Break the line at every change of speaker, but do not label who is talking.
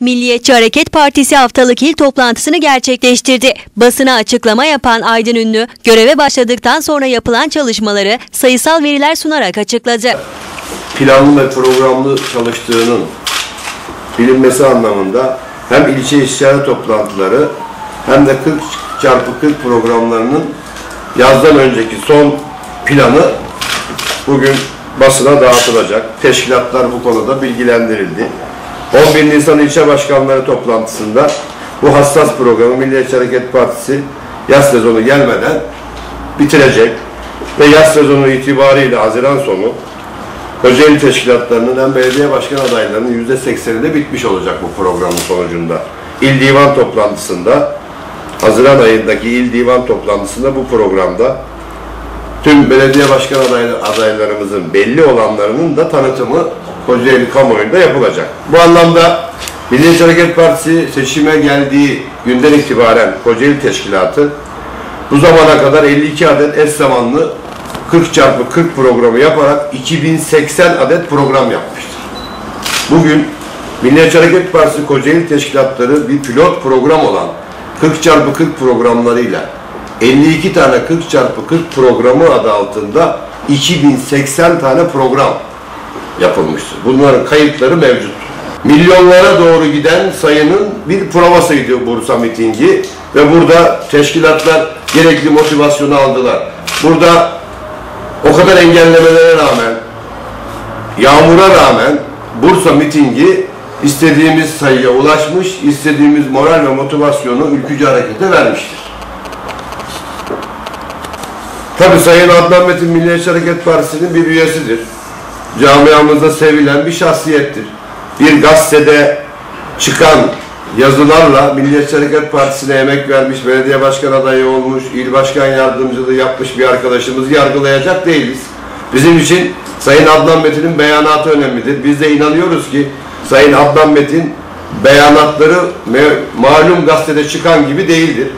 Milliyetçi Hareket Partisi haftalık il toplantısını gerçekleştirdi. Basına açıklama yapan Aydın Ünlü, göreve başladıktan sonra yapılan çalışmaları sayısal veriler sunarak açıkladı.
planlı ve programlı çalıştığının bilinmesi anlamında hem ilçe istişare toplantıları hem de 40 çarpı 40 programlarının yazdan önceki son planı bugün basına dağıtılacak. Teşkilatlar bu konuda bilgilendirildi. 11 Nisan ilçe başkanları toplantısında bu hassas programı Milliyetçi Hareket Partisi yaz sezonu gelmeden bitirecek ve yaz sezonu itibariyle Haziran sonu Kocaeli teşkilatlarının hem belediye başkan adaylarının yüzde sekseni de bitmiş olacak bu programın sonucunda. İl divan toplantısında, Haziran ayındaki il divan toplantısında bu programda tüm belediye başkan aday- adaylarımızın belli olanlarının da tanıtımı Kocaeli kamuoyunda yapılacak. Bu anlamda Milliyetçi Hareket Partisi seçime geldiği günden itibaren Kocaeli Teşkilatı bu zamana kadar 52 adet eş zamanlı 40 çarpı 40 programı yaparak 2080 adet program yapmıştır. Bugün Milliyetçi Hareket Partisi Kocaeli Teşkilatları bir pilot program olan 40 çarpı 40 programlarıyla 52 tane 40 çarpı 40 programı adı altında 2080 tane program yapılmıştır. Bunların kayıtları mevcut. Milyonlara doğru giden sayının bir provasıydı Bursa mitingi ve burada teşkilatlar gerekli motivasyonu aldılar. Burada o kadar engellemelere rağmen, yağmura rağmen Bursa mitingi istediğimiz sayıya ulaşmış, istediğimiz moral ve motivasyonu ülkücü harekete vermiştir. Tabi Sayın Adnan Metin Milliyetçi Hareket Partisi'nin bir üyesidir. Camiamızda sevilen bir şahsiyettir. Bir gazetede çıkan yazılarla Milliyetçi Hareket Partisi'ne emek vermiş, belediye başkan adayı olmuş, il başkan yardımcılığı yapmış bir arkadaşımızı yargılayacak değiliz. Bizim için Sayın Adnan Metin'in beyanatı önemlidir. Biz de inanıyoruz ki Sayın Adnan Metin beyanatları malum gazetede çıkan gibi değildir.